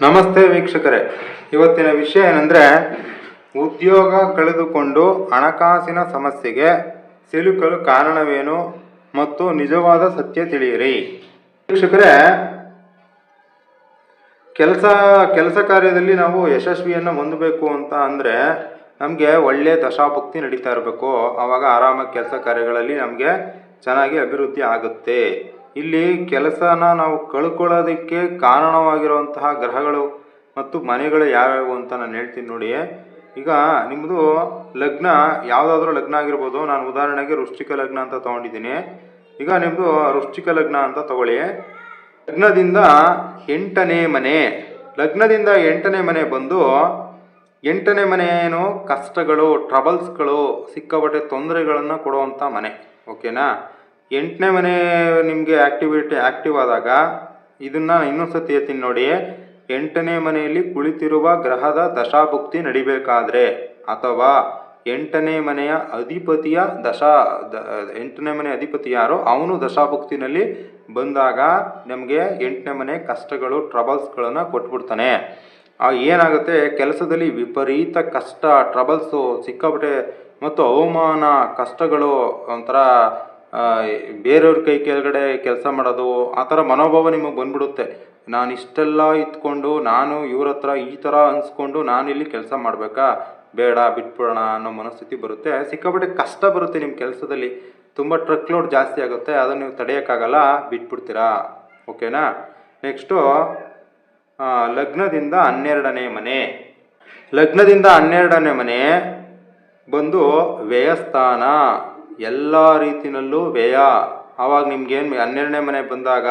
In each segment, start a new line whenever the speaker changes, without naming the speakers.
ನಮಸ್ತೆ ವೀಕ್ಷಕರೇ. ಇವತ್ತಿನ ವಿಷಯ ಏನಂದರೆ, ಉದ್ಯೋಗ ಕಳೆದುಕೊಂಡು ಹಣಕಾಸಿನ ಸಮಸ್ಯೆಗೆ ಸಿಲುಕಲು ಕಾರಣವೇನು ಮತ್ತು ನಿಜವಾದ ಸತ್ಯ ತಿಳಿಯಿರಿ. ವೀಕ್ಷಕರೇ, ಕೆಲಸ ಕೆಲಸ ಕಾರ್ಯದಲ್ಲಿ ನಾವು ಯಶಸ್ವಿಯನ್ನು ಹೊಂದಬೇಕು ಅಂತ ಅಂದರೆ ನಮಗೆ ಒಳ್ಳೆಯ ದಶಾಭುಕ್ತಿ ನಡೀತಾ ಇರಬೇಕು. ಆವಾಗ ಆರಾಮಾಗಿ ಕೆಲಸ ಕಾರ್ಯಗಳಲ್ಲಿ ನಮಗೆ ಚೆನ್ನಾಗಿ ಅಭಿವೃದ್ಧಿ ಆಗುತ್ತೆ. ಇಲ್ಲಿ ಕೆಲಸನ ನಾವು ಕಳ್ಕೊಳ್ಳೋದಕ್ಕೆ ಕಾರಣವಾಗಿರುವಂತಹ ಗ್ರಹಗಳು ಮತ್ತು ಮನೆಗಳು ಯಾವ್ಯಾವು ಅಂತ ನಾನು ಹೇಳ್ತೀನಿ ನೋಡಿ ಈಗ ನಿಮ್ಮದು ಲಗ್ನ ಯಾವುದಾದ್ರೂ ಲಗ್ನ ಆಗಿರ್ಬೋದು. ನಾನು ಉದಾಹರಣೆಗೆ ವೃಶ್ಚಿಕ ಲಗ್ನ ಅಂತ ತೊಗೊಂಡಿದ್ದೀನಿ. ಈಗ ನಿಮ್ಮದು ವೃಶ್ಚಿಕ ಲಗ್ನ ಅಂತ ತಗೊಳ್ಳಿ. ಲಗ್ನದಿಂದ ಎಂಟನೇ ಮನೆ, ಲಗ್ನದಿಂದ ಎಂಟನೇ ಮನೆ ಬಂದು ಎಂಟನೇ ಮನೆ ಏನು ಕಷ್ಟಗಳು ಟ್ರಬಲ್ಸ್ಗಳು ಸಿಕ್ಕಾಪಟ್ಟೆ ತೊಂದರೆಗಳನ್ನು ಕೊಡುವಂಥ ಮನೆ ಓಕೆನಾ ಎಂಟನೇ ಮನೆ ನಿಮಗೆ ಆ್ಯಕ್ಟಿವಿಟಿ ಆ್ಯಕ್ಟಿವ್ ಆದಾಗ ಇದನ್ನು ಇನ್ನೊಂದು ಸತಿ ಹೇಳ್ತೀನಿ ನೋಡಿ. ಎಂಟನೇ ಮನೆಯಲ್ಲಿ ಕುಳಿತಿರುವ ಗ್ರಹದ ದಶಾಭುಕ್ತಿ ನಡಿಬೇಕಾದ್ರೆ ಅಥವಾ ಎಂಟನೇ ಮನೆಯ ಅಧಿಪತಿಯ ದಶಾ, ದ, ಎಂಟನೇ ಮನೆ ಅಧಿಪತಿ ಯಾರೋ ಅವನು ದಶಾಭುಕ್ತಿನಲ್ಲಿ ಬಂದಾಗ ನಮಗೆ ಎಂಟನೇ ಮನೆ ಕಷ್ಟಗಳು ಟ್ರಬಲ್ಸ್ಗಳನ್ನು ಕೊಟ್ಬಿಡ್ತಾನೆ. ಏನಾಗುತ್ತೆ? ಕೆಲಸದಲ್ಲಿ ವಿಪರೀತ ಕಷ್ಟ ಟ್ರಬಲ್ಸು ಸಿಕ್ಕಾಪಟ್ಟೆ ಮತ್ತು ಅವಮಾನ, ಕಷ್ಟಗಳು ಒಂಥರ ಬೇರೆಯವ್ರ ಕೈ ಕೆಳಗಡೆ ಕೆಲಸ ಮಾಡೋದು, ಆ ಥರ ಮನೋಭಾವ ನಿಮಗೆ ಬಂದ್ಬಿಡುತ್ತೆ. ನಾನು ಇಷ್ಟೆಲ್ಲ ಇತ್ಕೊಂಡು ನಾನು ಇವ್ರ ಹತ್ರ ಈ ಥರ ಅನ್ಸ್ಕೊಂಡು ಇಲ್ಲಿ ಕೆಲಸ ಮಾಡಬೇಕಾ? ಬೇಡ, ಬಿಟ್ಬಿಡೋಣ ಅನ್ನೋ ಮನಸ್ಥಿತಿ ಬರುತ್ತೆ. ಸಿಕ್ಕಾಪಟ್ಟೆ ಕಷ್ಟ ಬರುತ್ತೆ ನಿಮ್ಮ ಕೆಲಸದಲ್ಲಿ. ತುಂಬ ಟ್ರಕ್ ಲೋಡ್ ಜಾಸ್ತಿ ಆಗುತ್ತೆ, ಅದನ್ನು ನೀವು ತಡೆಯೋಕ್ಕಾಗಲ್ಲ, ಬಿಟ್ಬಿಡ್ತೀರಾ? ಓಕೆನಾ? ನೆಕ್ಸ್ಟು ಲಗ್ನದಿಂದ ಹನ್ನೆರಡನೇ ಮನೆ. ಲಗ್ನದಿಂದ ಹನ್ನೆರಡನೇ ಮನೆ ಬಂದು ವ್ಯಯಸ್ಥಾನ. ಎಲ್ಲ ರೀತಿಯಲ್ಲೂ ವ್ಯಯ. ಆವಾಗ ನಿಮ್ಗೇನು ಹನ್ನೆರಡನೇ ಮನೆ ಬಂದಾಗ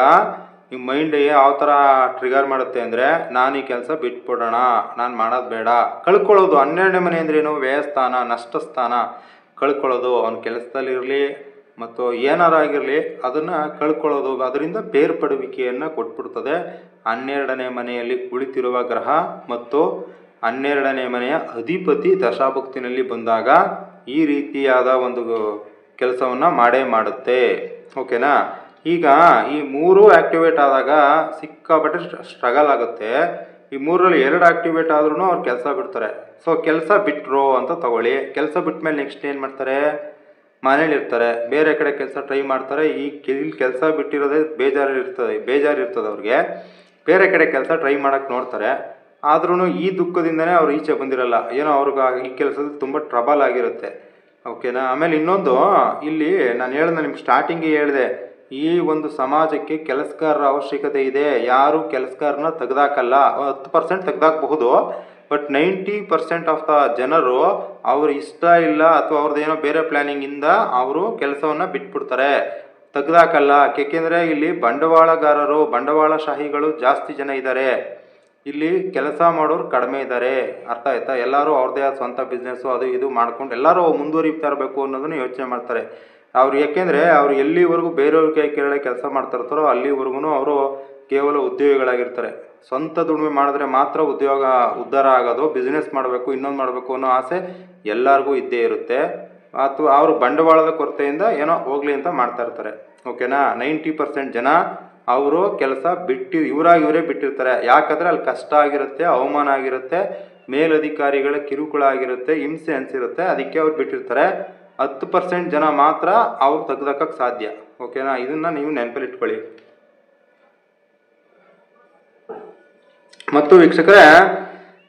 ನಿಮ್ಮ ಮೈಂಡ್ ಯಾವ ಥರ ಟ್ರಿಗರ್ ಮಾಡುತ್ತೆ ಅಂದರೆ, ನಾನು ಈ ಕೆಲಸ ಬಿಟ್ಬಿಡೋಣ, ನಾನು ಮಾಡೋದು ಬೇಡ. ಕಳ್ಕೊಳ್ಳೋದು ಹನ್ನೆರಡನೇ ಮನೆ ಅಂದ್ರೇನು ವ್ಯಯಸ್ಥಾನ ನಷ್ಟಸ್ಥಾನ ಕಳ್ಕೊಳ್ಳೋದು ಅವ್ನ ಕೆಲಸದಲ್ಲಿರಲಿ ಮತ್ತು ಏನಾರಾಗಿರಲಿ ಅದನ್ನು ಕಳ್ಕೊಳ್ಳೋದು ಅದರಿಂದ ಬೇರ್ಪಡುವಿಕೆಯನ್ನು ಕೊಟ್ಬಿಡ್ತದೆ. ಹನ್ನೆರಡನೇ ಮನೆಯಲ್ಲಿ ಕುಳಿತಿರುವ ಗ್ರಹ ಮತ್ತು ಹನ್ನೆರಡನೇ ಮನೆಯ ಅಧಿಪತಿ ದಶಾಭಕ್ತಿನಲ್ಲಿ ಬಂದಾಗ ಈ ರೀತಿಯಾದ ಒಂದು ಕೆಲಸವನ್ನು ಮಾಡೇ ಮಾಡುತ್ತೆ. ಓಕೆನಾ? ಈಗ ಈ ಮೂರು ಆಕ್ಟಿವೇಟ್ ಆದಾಗ ಸಿಕ್ಕಾಪಟ್ಟೆ ಸ್ಟ್ರಗಲ್ ಆಗುತ್ತೆ. ಈ ಮೂರಲ್ಲಿ ಎರಡು ಆಕ್ಟಿವೇಟ್ ಆದ್ರೂ ಅವ್ರು ಕೆಲಸ ಬಿಡ್ತಾರೆ. ಸೊ, ಕೆಲಸ ಬಿಟ್ಟರು ಅಂತ ತಗೊಳ್ಳಿ. ಕೆಲಸ ಬಿಟ್ಟ ಮೇಲೆ ನೆಕ್ಸ್ಟ್ ಏನು ಮಾಡ್ತಾರೆ? ಮನೇಲಿ ಇರ್ತಾರೆ. ಬೇರೆ ಕಡೆ ಕೆಲಸ ಟ್ರೈ ಮಾಡ್ತಾರೆ. ಈ ಇಲ್ಲಿ ಕೆಲಸ ಬಿಟ್ಟಿರೋದೇ ಬೇಜಾರು ಇರ್ತದೆ ಬೇಜಾರು ಇರ್ತದೆ ಅವ್ರಿಗೆ. ಬೇರೆ ಕಡೆ ಕೆಲಸ ಟ್ರೈ ಮಾಡೋಕ್ಕೆ ನೋಡ್ತಾರೆ. ಆದ್ರೂ ಈ ದುಃಖದಿಂದನೇ ಅವ್ರು ಈಚೆ ಬಂದಿರಲ್ಲ. ಏನೋ ಅವ್ರಿಗೆ ಈ ಕೆಲಸದಲ್ಲಿ ತುಂಬ ಟ್ರಬಲ್ ಆಗಿರುತ್ತೆ. ಓಕೆನಾ? ಆಮೇಲೆ ಇನ್ನೊಂದು, ಇಲ್ಲಿ ನಾನು ಹೇಳ್ದೆ ನಿಮ್ಗೆ ಸ್ಟಾರ್ಟಿಂಗಿಗೆ ಹೇಳಿದೆ, ಈ ಒಂದು ಸಮಾಜಕ್ಕೆ ಕೆಲಸಗಾರರ ಅವಶ್ಯಕತೆ ಇದೆ. ಯಾರು ಕೆಲಸಗಾರನ ತೆಗ್ದಾಕಲ್ಲ, ಹತ್ತು percent ತೆಗ್ದಾಕಬಹುದು but ninety percent of the ಜನರು ಅವ್ರ ಇಷ್ಟ ಇಲ್ಲ ಅಥವಾ ಅವ್ರದ್ದು ಏನೋ ಬೇರೆ ಪ್ಲ್ಯಾನಿಂಗಿಂದ ಅವರು ಕೆಲಸವನ್ನು ಬಿಟ್ಬಿಡ್ತಾರೆ. ತೆಗ್ದಾಕಲ್ಲ ಏಕೆಂದರೆ ಇಲ್ಲಿ ಬಂಡವಾಳಗಾರರು, ಬಂಡವಾಳಶಾಹಿಗಳು ಜಾಸ್ತಿ ಜನ ಇದ್ದಾರೆ ಇಲ್ಲಿ ಕೆಲಸ ಮಾಡೋರು ಕಡಿಮೆ ಇದ್ದಾರೆ ಅರ್ಥ ಆಯ್ತಾ? ಎಲ್ಲರೂ ಅವ್ರದ್ದೇ ಆದ ಸ್ವಂತ ಬಿಸ್ನೆಸ್ಸು ಅದು ಇದು ಮಾಡ್ಕೊಂಡು ಎಲ್ಲರೂ ಮುಂದುವರಿತಾ ಇರಬೇಕು ಅನ್ನೋದನ್ನು ಯೋಚನೆ ಮಾಡ್ತಾರೆ. ಅವ್ರು ಯಾಕೆಂದರೆ ಅವ್ರು ಎಲ್ಲಿವರೆಗೂ ಬೇರೆಯವ್ರ ಕೈ ಕೆಲಸ ಮಾಡ್ತಾ ಇರ್ತಾರೋ ಅಲ್ಲಿವರೆಗೂ ಅವರು ಕೇವಲ ಉದ್ಯೋಗಿಗಳಾಗಿರ್ತಾರೆ. ಸ್ವಂತ ದುಡಿಮೆ ಮಾಡಿದ್ರೆ ಮಾತ್ರ ಉದ್ಯೋಗ ಉದ್ಧಾರ ಆಗೋದು ಬಿಸ್ನೆಸ್ ಮಾಡಬೇಕು, ಇನ್ನೊಂದು ಮಾಡಬೇಕು ಅನ್ನೋ ಆಸೆ ಎಲ್ಲರಿಗೂ ಇದ್ದೇ ಇರುತ್ತೆ. ಅಥವಾ ಅವರು ಬಂಡವಾಳದ ಕೊರತೆಯಿಂದ ಏನೋ ಹೋಗಲಿ ಅಂತ ಮಾಡ್ತಾ ಇರ್ತಾರೆ. ಓಕೆನಾ? ನೈಂಟಿ ಪರ್ಸೆಂಟ್ ಜನ ಅವರು ಕೆಲಸ ಬಿಟ್ಟು ಇವರಾಗಿ ಇವರೇ ಬಿಟ್ಟಿರ್ತಾರೆ. ಯಾಕಂದರೆ ಅಲ್ಲಿ ಕಷ್ಟ ಆಗಿರುತ್ತೆ, ಅವಮಾನ ಆಗಿರುತ್ತೆ, ಮೇಲಧಿಕಾರಿಗಳ ಕಿರುಕುಳ ಆಗಿರುತ್ತೆ, ಹಿಂಸೆ ಅನಿಸಿರುತ್ತೆ, ಅದಕ್ಕೆ ಅವ್ರು ಬಿಟ್ಟಿರ್ತಾರೆ. ಹತ್ತು ಪರ್ಸೆಂಟ್ ಜನ ಮಾತ್ರ ಅವ್ರು ತೆಗ್ದಾಕಕ್ಕೆ ಸಾಧ್ಯ. ಓಕೆನಾ? ಇದನ್ನು ನೀವು ನೆನಪಲ್ಲಿ ಇಟ್ಕೊಳ್ಳಿ. ಮತ್ತು ವೀಕ್ಷಕರೇ,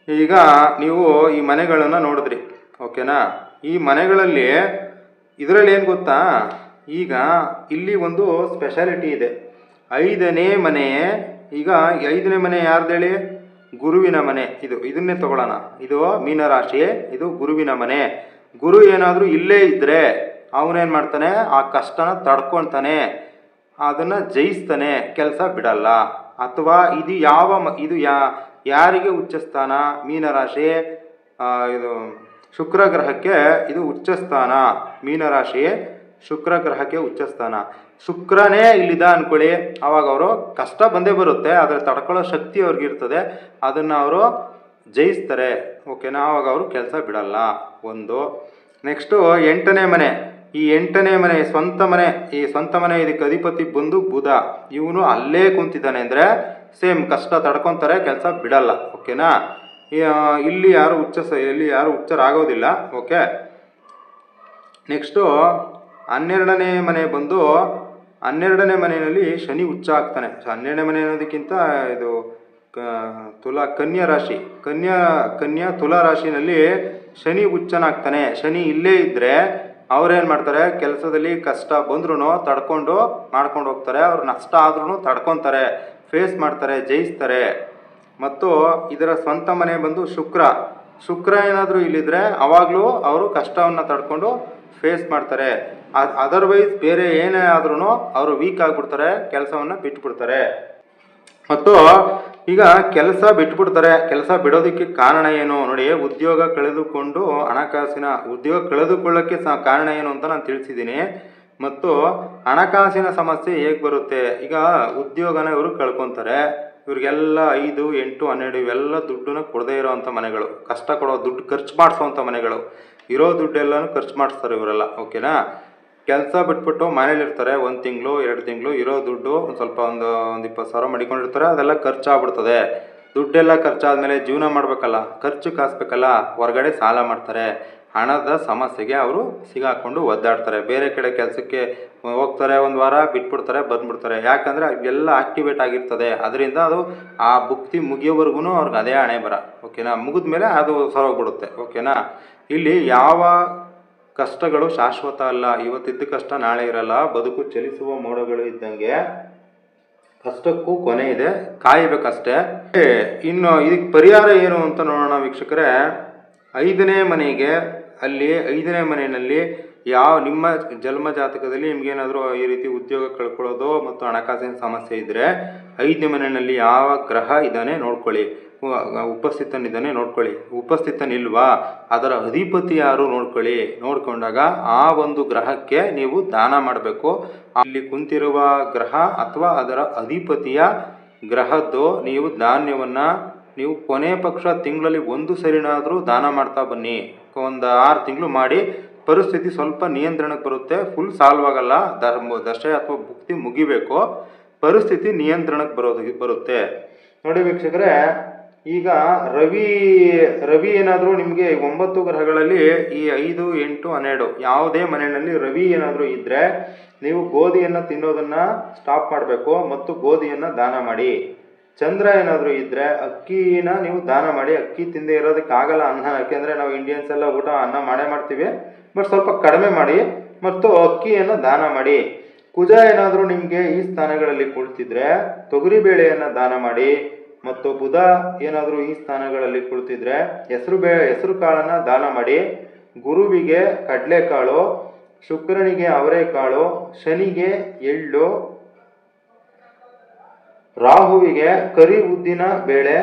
ಈಗ ನೀವು ಈ ಮನೆಗಳನ್ನು ನೋಡಿದ್ರಿ. ಓಕೆನಾ? ಈ ಮನೆಗಳಲ್ಲಿ ಇದರಲ್ಲಿ ಏನು ಗೊತ್ತಾ? ಈಗ ಇಲ್ಲಿ ಒಂದು ಸ್ಪೆಷಾಲಿಟಿ ಇದೆ. ಐದನೇ ಮನೆ. ಈಗ ಐದನೇ ಮನೆ ಯಾರ್ದೇಳಿ? ಗುರುವಿನ ಮನೆ. ಇದು ಇದನ್ನೇ ತಗೊಳ್ಳೋಣ. ಇದು ಮೀನರಾಶಿ. ಇದು ಗುರುವಿನ ಮನೆ. ಗುರು ಏನಾದರೂ ಇಲ್ಲೇ ಇದ್ದರೆ ಅವನೇನು ಮಾಡ್ತಾನೆ? ಆ ಕಷ್ಟನ ತಡ್ಕೊತಾನೆ ಅದನ್ನು ಜಯಿಸ್ತಾನೆ. ಕೆಲಸ ಬಿಡಲ್ಲ. ಅಥವಾ ಇದು ಯಾವ ಮ, ಇದು ಯಾ, ಯಾರಿಗೆ ಉಚ್ಚಸ್ಥಾನ ಮೀನರಾಶಿ ಇದು ಶುಕ್ರ ಗ್ರಹಕ್ಕೆ ಇದು ಉಚ್ಚಸ್ಥಾನ ಮೀನರಾಶಿ ಶುಕ್ರ ಗ್ರಹಕ್ಕೆ ಉಚ್ಚ ಸ್ಥಾನ. ಶುಕ್ರನೇ ಇಲ್ಲಿದ ಅನ್ಕೊಳ್ಳಿ. ಅವಾಗ ಅವರು ಕಷ್ಟ ಬಂದೇ ಬರುತ್ತೆ, ಆದರೆ ತಡ್ಕೊಳ್ಳೋ ಶಕ್ತಿ ಅವ್ರಿಗಿರ್ತದೆ ಅದನ್ನು ಅವರು ಜಯಿಸ್ತಾರೆ. ಓಕೆನಾ? ಆವಾಗ ಅವರು ಕೆಲಸ ಬಿಡಲ್ಲ. ಒಂದು. ನೆಕ್ಸ್ಟು ಎಂಟನೇ ಮನೆ. ಈ ಎಂಟನೇ ಮನೆ, ಸ್ವಂತ ಮನೆ, ಈ ಸ್ವಂತ ಮನೆ ಇದಕ್ಕೆ ಅಧಿಪತಿ ಬಂದು ಬುಧ. ಇವನು ಅಲ್ಲೇ ಕುಂತಿದ್ದಾನೆ ಅಂದರೆ ಸೇಮ್, ಕಷ್ಟ ತಡ್ಕೊತಾರೆ, ಕೆಲಸ ಬಿಡಲ್ಲ. ಓಕೆನಾ? ಇಲ್ಲಿ ಯಾರು ಹುಚ್ಚ ಸ, ಇಲ್ಲಿ ಯಾರು ಹುಚ್ಚರಾಗೋದಿಲ್ಲ ಓಕೆ? ನೆಕ್ಸ್ಟು ಹನ್ನೆರಡನೇ ಮನೆ ಬಂದು ಹನ್ನೆರಡನೇ ಮನೆಯಲ್ಲಿ ಶನಿ ಹುಚ್ಚ ಆಗ್ತಾನೆ. ಸೊ ಹನ್ನೆರಡನೇ ಮನೆ ಅನ್ನೋದಕ್ಕಿಂತ ಇದು ತುಲಾ, ಕನ್ಯಾ ರಾಶಿ. ಕನ್ಯಾ ಕನ್ಯಾ ತುಲಾ ರಾಶಿನಲ್ಲಿ ಶನಿ ಹುಚ್ಚನಾಗ್ತಾನೆ. ಶನಿ ಇಲ್ಲೇ ಇದ್ದರೆ ಅವ್ರೇನು ಮಾಡ್ತಾರೆ? ಕೆಲಸದಲ್ಲಿ ಕಷ್ಟ ಬಂದ್ರೂ ತಡ್ಕೊಂಡು ಮಾಡ್ಕೊಂಡು ಹೋಗ್ತಾರೆ. ಅವ್ರು ನಷ್ಟ ಆದ್ರೂ ತಡ್ಕೊತಾರೆ. ಫೇಸ್ ಮಾಡ್ತಾರೆ, ಜಯಿಸ್ತಾರೆ. ಮತ್ತು ಇದರ ಸ್ವಂತ ಮನೆ ಬಂದು ಶುಕ್ರ. ಶುಕ್ರ ಏನಾದರೂ ಇಲ್ಲಿದ್ರೆ ಅವಾಗಲೂ ಅವರು ಕಷ್ಟವನ್ನು ತಡ್ಕೊಂಡು ಫೇಸ್ ಮಾಡ್ತಾರೆ. ಅದರ್ವೈಸ್ ಬೇರೆ ಏನೇ ಆದ್ರೂ ಅವರು ವೀಕ್ ಆಗಿಬಿಡ್ತಾರೆ, ಕೆಲಸವನ್ನು ಬಿಟ್ಬಿಡ್ತಾರೆ. ಮತ್ತು ಈಗ ಕೆಲಸ ಬಿಟ್ಬಿಡ್ತಾರೆ, ಕೆಲಸ ಬಿಡೋದಕ್ಕೆ ಕಾರಣ ಏನು? ನೋಡಿ, ಉದ್ಯೋಗ ಕಳೆದುಕೊಂಡು ಹಣಕಾಸಿನ, ಉದ್ಯೋಗ ಕಳೆದುಕೊಳ್ಳೋಕ್ಕೆ ಕಾರಣ ಏನು ಅಂತ ನಾನು ತಿಳಿಸಿದ್ದೀನಿ. ಮತ್ತು ಹಣಕಾಸಿನ ಸಮಸ್ಯೆ ಹೇಗೆ ಬರುತ್ತೆ? ಈಗ ಉದ್ಯೋಗನ ಇವರು ಕಳ್ಕೊತಾರೆ. ಇವ್ರಿಗೆಲ್ಲ ಐದು, ಎಂಟು, ಹನ್ನೆರಡು ಇವೆಲ್ಲ ದುಡ್ಡನ್ನ ಕೊಡದೇ ಇರೋವಂಥ ಮನೆಗಳು. ಕಷ್ಟ ಕೊಡೋ ದುಡ್ಡು ಖರ್ಚು ಮಾಡಿಸೋವಂಥ ಮನೆಗಳು. ಇರೋ ದುಡ್ಡೆಲ್ಲನೂ ಖರ್ಚು ಮಾಡಿಸ್ತಾರೆ ಇವರೆಲ್ಲ. ಓಕೆನಾ? ಕೆಲಸ ಬಿಟ್ಬಿಟ್ಟು ಮನೇಲಿರ್ತಾರೆ ಒಂದು ತಿಂಗಳು, ಎರಡು ತಿಂಗಳು, ಇರೋ ದುಡ್ಡು ಒಂದು ಸ್ವಲ್ಪ ಒಂದು ಒಂದು ಇಪ್ಪತ್ತು ಸಾವಿರ ಮಡಿಕೊಂಡಿರ್ತಾರೆ, ಅದೆಲ್ಲ ಖರ್ಚಾಗ್ಬಿಡ್ತದೆ. ದುಡ್ಡೆಲ್ಲ ಖರ್ಚಾದ್ಮೇಲೆ ಜೀವನ ಮಾಡಬೇಕಲ್ಲ, ಖರ್ಚು ಕಾಸ್ಬೇಕಲ್ಲ, ಹೊರಗಡೆ ಸಾಲ ಮಾಡ್ತಾರೆ. ಹಣದ ಸಮಸ್ಯೆಗೆ ಅವರು ಸಿಗಾಕೊಂಡು ಒದ್ದಾಡ್ತಾರೆ. ಬೇರೆ ಕಡೆ ಕೆಲಸಕ್ಕೆ ಹೋಗ್ತಾರೆ, ಒಂದು ವಾರ ಬಿಟ್ಬಿಡ್ತಾರೆ, ಬಂದ್ಬಿಡ್ತಾರೆ. ಯಾಕಂದರೆ ಎಲ್ಲ ಆಕ್ಟಿವೇಟ್ ಆಗಿರ್ತದೆ. ಅದರಿಂದ ಅದು ಆ ಬುಕ್ತಿ ಮುಗಿಯೋವರೆಗೂ ಅವ್ರಿಗೆ ಅದೇ ಹಣೆ ಬರ, ಓಕೆನಾ? ಮುಗಿದ ಮೇಲೆ ಅದು ಸರೋಗ್ಬಿಡುತ್ತೆ ಓಕೆನಾ? ಇಲ್ಲಿ ಯಾವ ಕಷ್ಟಗಳು ಶಾಶ್ವತ ಅಲ್ಲ. ಇವತ್ತಿದ್ದ ಕಷ್ಟ ನಾಳೆ ಇರಲ್ಲ. ಬದುಕು ಚಲಿಸುವ ಮೋಡಗಳು ಇದ್ದಂಗೆ ಕಷ್ಟಕ್ಕೂ ಕೊನೆ ಇದೆ. ಕಾಯಬೇಕಷ್ಟೇ. ಇನ್ನು ಇದಕ್ಕೆ ಪರಿಹಾರ ಏನು ಅಂತ ನೋಡೋಣ ವೀಕ್ಷಕರೇ. ಐದನೇ ಮನೆಗೆ ಅಲ್ಲಿ ಐದನೇ ಮನೆಯಲ್ಲಿ ಯಾವ ನಿಮ್ಮ ಜನ್ಮ ಜಾತಕದಲ್ಲಿ ನಿಮ್ಗೇನಾದರೂ ಈ ರೀತಿ ಉದ್ಯೋಗ ಕಳ್ಕೊಳ್ಳೋದು ಮತ್ತು ಹಣಕಾಸಿನ ಸಮಸ್ಯೆ ಇದ್ದರೆ ಐದನೇ ಮನೆಯಲ್ಲಿ ಯಾವ ಗ್ರಹ ಇದ್ದಾನೆ ನೋಡ್ಕೊಳ್ಳಿ. ಉಪಸ್ಥಿತನಿದ್ದಾನೆ ನೋಡ್ಕೊಳ್ಳಿ. ಉಪಸ್ಥಿತನಿಲ್ವಾ? ಅದರ ಅಧಿಪತಿ ಯಾರು ನೋಡ್ಕೊಳ್ಳಿ. ನೋಡಿಕೊಂಡಾಗ ಆ ಒಂದು ಗ್ರಹಕ್ಕೆ ನೀವು ದಾನ ಮಾಡಬೇಕು. ಅಲ್ಲಿ ಕುಂತಿರುವ ಗ್ರಹ ಅಥವಾ ಅದರ ಅಧಿಪತಿಯ ಗ್ರಹದ್ದು ನೀವು ಧಾನ್ಯವನ್ನು ನೀವು ಕೊನೆ ಪಕ್ಷ ತಿಂಗಳಲ್ಲಿ ಒಂದು ಸರಿನಾದರೂ ದಾನ ಮಾಡ್ತಾ ಬನ್ನಿ. ಒಂದು ಆರು ತಿಂಗಳು ಮಾಡಿ ಪರಿಸ್ಥಿತಿ ಸ್ವಲ್ಪ ನಿಯಂತ್ರಣಕ್ಕೆ ಬರುತ್ತೆ ಫುಲ್ ಸಾಲ್ವ್ ಆಗಲ್ಲ ದಶೆ ಅಥವಾ ಭುಕ್ತಿ ಮುಗಿಬೇಕು, ಪರಿಸ್ಥಿತಿ ನಿಯಂತ್ರಣಕ್ಕೆ ಬರೋದು, ಬರುತ್ತೆ. ನೋಡಿ ವೀಕ್ಷಕರೇ, ಈಗ ರವಿ ರವಿ ಏನಾದರೂ ನಿಮಗೆ ಒಂಬತ್ತು ಗ್ರಹಗಳಲ್ಲಿ ಈ ಐದು, ಎಂಟು, ಹನ್ನೆರಡು ಯಾವುದೇ ಮನೆಯಲ್ಲಿ ರವಿ ಏನಾದರೂ ಇದ್ದರೆ ನೀವು ಗೋಧಿಯನ್ನು ತಿನ್ನೋದನ್ನು ಸ್ಟಾಪ್ ಮಾಡಬೇಕು ಮತ್ತು ಗೋಧಿಯನ್ನು ದಾನ ಮಾಡಿ. ಚಂದ್ರ ಏನಾದರೂ ಇದ್ದರೆ ಅಕ್ಕಿನ ನೀವು ದಾನ ಮಾಡಿ ಅಕ್ಕಿ ತಿಂದೇ ಇರೋದಕ್ಕೆ ಆಗಲ್ಲ ಅನ್ನ. ಯಾಕೆಂದರೆ ನಾವು ಇಂಡಿಯನ್ಸ್ ಎಲ್ಲ ಊಟ ಅನ್ನ ಮಾಡೇ ಮಾಡ್ತೀವಿ. ಬಟ್ ಸ್ವಲ್ಪ ಕಡಿಮೆ ಮಾಡಿ ಮತ್ತು ಅಕ್ಕಿಯನ್ನು ದಾನ ಮಾಡಿ. ಕುಜ ಏನಾದರೂ ನಿಮಗೆ ಈ ಸ್ಥಾನಗಳಲ್ಲಿ ಕುಳಿತಿದ್ರೆ ತೊಗರಿ ಬೇಳೆಯನ್ನು ದಾನ ಮಾಡಿ ಮತ್ತು ಬುಧ ಏನಾದರೂ ಈ ಸ್ಥಾನಗಳಲ್ಲಿ ಕುಳಿತಿದ್ರೆ ಹೆಸರು ಬೇ, ಹೆಸರು ಕಾಳನ್ನು ದಾನ ಮಾಡಿ. ಗುರುವಿಗೆ ಕಡಲೆಕಾಳು, ಶುಕ್ರನಿಗೆ ಅವರೆಕಾಳು, ಶನಿಗೆ ಎಳ್ಳು ರಾಹುವಿಗೆ ಕರಿ ಉದ್ದಿನ ಬೇಳೆ,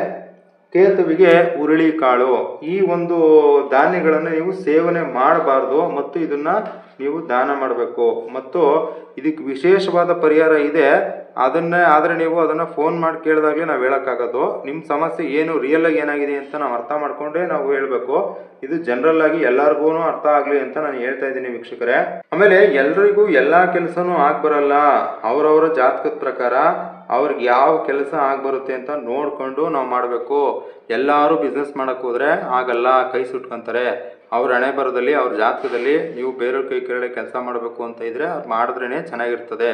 ಕೇತುವಿಗೆ ಹುರುಳಿಕಾಳು ಈ ಒಂದು ಧಾನ್ಯಗಳನ್ನು ನೀವು ಸೇವನೆ ಮಾಡಬಾರ್ದು ಮತ್ತು ಇದನ್ನ ನೀವು ದಾನ ಮಾಡಬೇಕು. ಮತ್ತು ಇದಕ್ಕೆ ವಿಶೇಷವಾದ ಪರಿಹಾರ ಇದೆ. ಅದನ್ನೇ ಆದರೆ ನೀವು ಅದನ್ನು ಫೋನ್ ಮಾಡಿ ಕೇಳಿದಾಗಲೇ ನಾವು ಹೇಳೋಕ್ಕಾಗೋದು. ನಿಮ್ಮ ಸಮಸ್ಯೆ ಏನು ರಿಯಲ್ ಆಗಿ ಏನಾಗಿದೆ ಅಂತ ನಾವು ಅರ್ಥ ಮಾಡಿಕೊಂಡೇ ನಾವು ಹೇಳಬೇಕು. ಇದು ಜನರಲ್ ಆಗಿ ಎಲ್ಲರಿಗೂ ಅರ್ಥ ಆಗಲಿ ಅಂತ ನಾನು ಹೇಳ್ತಾ ಇದ್ದೀನಿ ವೀಕ್ಷಕರೇ. ಆಮೇಲೆ ಎಲ್ರಿಗೂ ಎಲ್ಲ ಕೆಲಸನೂ ಆಗ್ಬರಲ್ಲ ಅವರವರ ಜಾತಕದ ಪ್ರಕಾರ ಅವ್ರಿಗೆ ಯಾವ ಕೆಲಸ ಆಗ್ಬರುತ್ತೆ ಅಂತ ನೋಡಿಕೊಂಡು ನಾವು ಮಾಡಬೇಕು. ಎಲ್ಲರೂ ಬಿಸ್ನೆಸ್ ಮಾಡೋಕ್ಕೆ ಹೋದರೆ ಆಗಲ್ಲ ಕೈ ಸುಟ್ಕೊಂತಾರೆ. ಅವ್ರ ಹಣೆ ಬರದಲ್ಲಿ ಅವ್ರ ಜಾತಕದಲ್ಲಿ ನೀವು ಬೇರೆಯವ್ರ ಕೈ ಕೆಳಗಡೆ ಕೆಲಸ ಮಾಡಬೇಕು ಅಂತ ಇದ್ದರೆ ಅವ್ರು ಮಾಡಿದ್ರೇ ಚೆನ್ನಾಗಿರ್ತದೆ.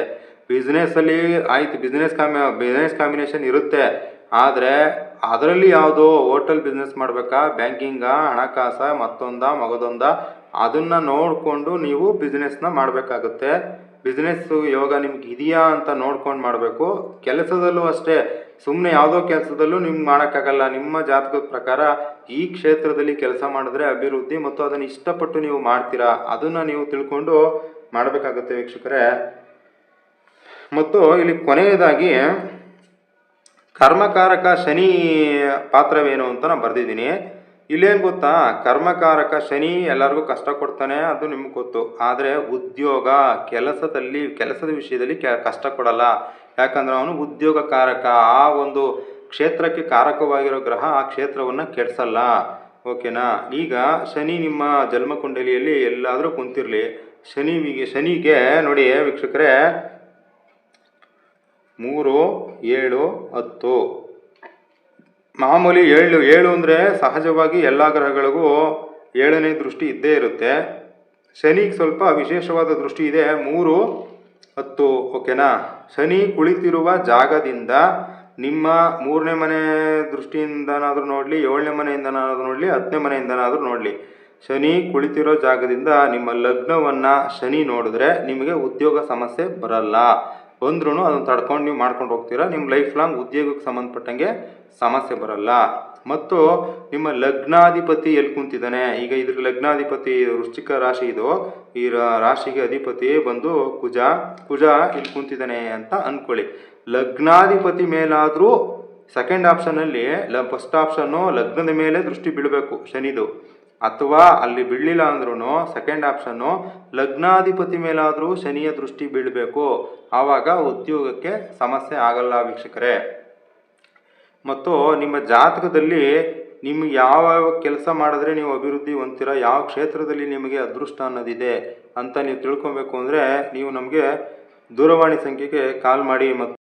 ಬಿಸ್ನೆಸ್ಸಲ್ಲಿ ಆಯ್ತು ಬಿಸ್ನೆಸ್ ಕಾಮಿ ಬಿಸ್ನೆಸ್ ಕಾಂಬಿನೇಷನ್ ಇರುತ್ತೆ. ಆದರೆ ಅದರಲ್ಲಿ ಯಾವುದೋ ಹೋಟೆಲ್ ಬಿಸ್ನೆಸ್ ಮಾಡಬೇಕಾ? ಬ್ಯಾಂಕಿಂಗಾ ಹಣಕಾಸ, ಮತ್ತೊಂದ, ಮಗದೊಂದ, ಅದನ್ನು ನೋಡಿಕೊಂಡು ನೀವು ಬಿಸ್ನೆಸ್ನ ಮಾಡಬೇಕಾಗುತ್ತೆ. ಬಿಸ್ನೆಸ್ ಯೋಗ ನಿಮ್ಗೆ ಇದೆಯಾ ಅಂತ ನೋಡ್ಕೊಂಡು ಮಾಡಬೇಕು. ಕೆಲಸದಲ್ಲೂ ಅಷ್ಟೇ ಸುಮ್ಮನೆ ಯಾವುದೋ ಕೆಲಸದಲ್ಲೂ ನಿಮ್ಗೆ ಮಾಡೋಕ್ಕಾಗಲ್ಲ. ನಿಮ್ಮ ಜಾತಕದ ಪ್ರಕಾರ ಈ ಕ್ಷೇತ್ರದಲ್ಲಿ ಕೆಲಸ ಮಾಡಿದ್ರೆ ಅಭಿವೃದ್ಧಿ ಮತ್ತು ಅದನ್ನು ಇಷ್ಟಪಟ್ಟು ನೀವು ಮಾಡ್ತೀರಾ, ಅದನ್ನು ನೀವು ತಿಳ್ಕೊಂಡು ಮಾಡಬೇಕಾಗುತ್ತೆ ವೀಕ್ಷಕರೇ. ಮತ್ತು ಇಲ್ಲಿ ಕೊನೆಯದಾಗಿ ಕರ್ಮಕಾರಕ ಶನಿ ಪಾತ್ರವೇನು ಅಂತ ನಾನು ಬರೆದಿದ್ದೀನಿ. ಇಲ್ಲೇನು ಗೊತ್ತಾ? ಕರ್ಮಕಾರಕ ಶನಿ ಎಲ್ಲರಿಗೂ ಕಷ್ಟ ಕೊಡ್ತಾನೆ, ಅದು ನಿಮ್ಗೆ ಗೊತ್ತು. ಆದರೆ ಉದ್ಯೋಗ ಕೆಲಸದಲ್ಲಿ, ಕೆಲಸದ ವಿಷಯದಲ್ಲಿ ಕಷ್ಟ ಕೊಡಲ್ಲ. ಯಾಕಂದ್ರೆ ಅವನು ಉದ್ಯೋಗ ಕಾರಕ. ಆ ಒಂದು ಕ್ಷೇತ್ರಕ್ಕೆ ಕಾರಕವಾಗಿರೋ ಗ್ರಹ ಆ ಕ್ಷೇತ್ರವನ್ನು ಕೆಡಿಸಲ್ಲ. ಓಕೆನಾ? ಈಗ ಶನಿ ನಿಮ್ಮ ಜನ್ಮಕುಂಡಲಿಯಲ್ಲಿ ಎಲ್ಲಾದರೂ ಕುಂತಿರಲಿ. ಶನಿವಿಗೆ ಶನಿಗೆ ನೋಡಿ ವೀಕ್ಷಕರೇ, ಮೂರು, ಏಳು, ಹತ್ತು. ಮಾಮೂಲಿ ಏಳು ಏಳು ಅಂದರೆ ಸಹಜವಾಗಿ ಎಲ್ಲ ಗ್ರಹಗಳಿಗೂ ಏಳನೇ ದೃಷ್ಟಿ ಇದ್ದೇ ಇರುತ್ತೆ. ಶನಿಗೆ ಸ್ವಲ್ಪ ವಿಶೇಷವಾದ ದೃಷ್ಟಿ ಇದೆ. ಮೂರು, ಹತ್ತು ಓಕೆನಾ ಶನಿ ಕುಳಿತಿರುವ ಜಾಗದಿಂದ ನಿಮ್ಮ ಮೂರನೇ ಮನೆ ದೃಷ್ಟಿಯಿಂದನಾದರೂ ನೋಡಲಿ, ಏಳನೇ ಮನೆಯಿಂದನಾದರೂ ನೋಡಲಿ, ಹತ್ತನೇ ಮನೆಯಿಂದನಾದರೂ ನೋಡಲಿ. ಶನಿ ಕುಳಿತಿರೋ ಜಾಗದಿಂದ ನಿಮ್ಮ ಲಗ್ನವನ್ನು ಶನಿ ನೋಡಿದ್ರೆ ನಿಮಗೆ ಉದ್ಯೋಗ ಸಮಸ್ಯೆ ಬರಲ್ಲ. ಬಂದ್ರೂ ಅದನ್ನು ತಡ್ಕೊಂಡು ನೀವು ಮಾಡ್ಕೊಂಡು ಹೋಗ್ತೀರಾ. ನಿಮ್ಮ ಲೈಫ್ ಲಾಂಗ್ ಉದ್ಯೋಗಕ್ಕೆ ಸಂಬಂಧಪಟ್ಟಂಗೆ ಸಮಸ್ಯೆ ಬರಲ್ಲ. ಮತ್ತು ನಿಮ್ಮ ಲಗ್ನಾಧಿಪತಿ ಎಲ್ಲಿ ಕುಂತಿದ್ದಾನೆ? ಈಗ ಇದ್ರ ಲಗ್ನಾಧಿಪತಿ ವೃಶ್ಚಿಕ ರಾಶಿ ಇದು. ಈ ರಾಶಿಗೆ ಅಧಿಪತಿ ಬಂದು ಕುಜ. ಕುಜ ಇಲ್ಲಿ ಕುಂತಿದ್ದಾನೆ ಅಂತ ಅಂದ್ಕೊಳ್ಳಿ ಲಗ್ನಾಧಿಪತಿ ಮೇಲಾದರೂ ಸೆಕೆಂಡ್ ಆಪ್ಷನಲ್ಲಿ ಲ ಫಸ್ಟ್ ಆಪ್ಷನ್ನು ಲಗ್ನದ ಮೇಲೆ ದೃಷ್ಟಿ ಬೀಳಬೇಕು ಶನಿದು. ಅಥವಾ ಅಲ್ಲಿ ಬೀಳಲಿಲ್ಲ ಅಂದ್ರೂ ಸೆಕೆಂಡ್ ಆಪ್ಷನ್ನು ಲಗ್ನಾಧಿಪತಿ ಮೇಲಾದರೂ ಶನಿಯ ದೃಷ್ಟಿ ಬೀಳಬೇಕು. ಆವಾಗ ಉದ್ಯೋಗಕ್ಕೆ ಸಮಸ್ಯೆ ಆಗಲ್ಲ ವೀಕ್ಷಕರೇ. ಮತ್ತು ನಿಮ್ಮ ಜಾತಕದಲ್ಲಿ ನಿಮ್ಗೆ ಯಾವ ಕೆಲಸ ಮಾಡಿದ್ರೆ ನೀವು ಅಭಿವೃದ್ಧಿ ಹೊಂದ್ತೀರಾ, ಯಾವ ಕ್ಷೇತ್ರದಲ್ಲಿ ನಿಮಗೆ ಅದೃಷ್ಟ ಅನ್ನೋದಿದೆ ಅಂತ ನೀವು ತಿಳ್ಕೊಬೇಕು ಅಂದರೆ ನೀವು ನಮಗೆ ದೂರವಾಣಿ ಸಂಖ್ಯೆಗೆ ಕಾಲ್ ಮಾಡಿ ಮತ್ತು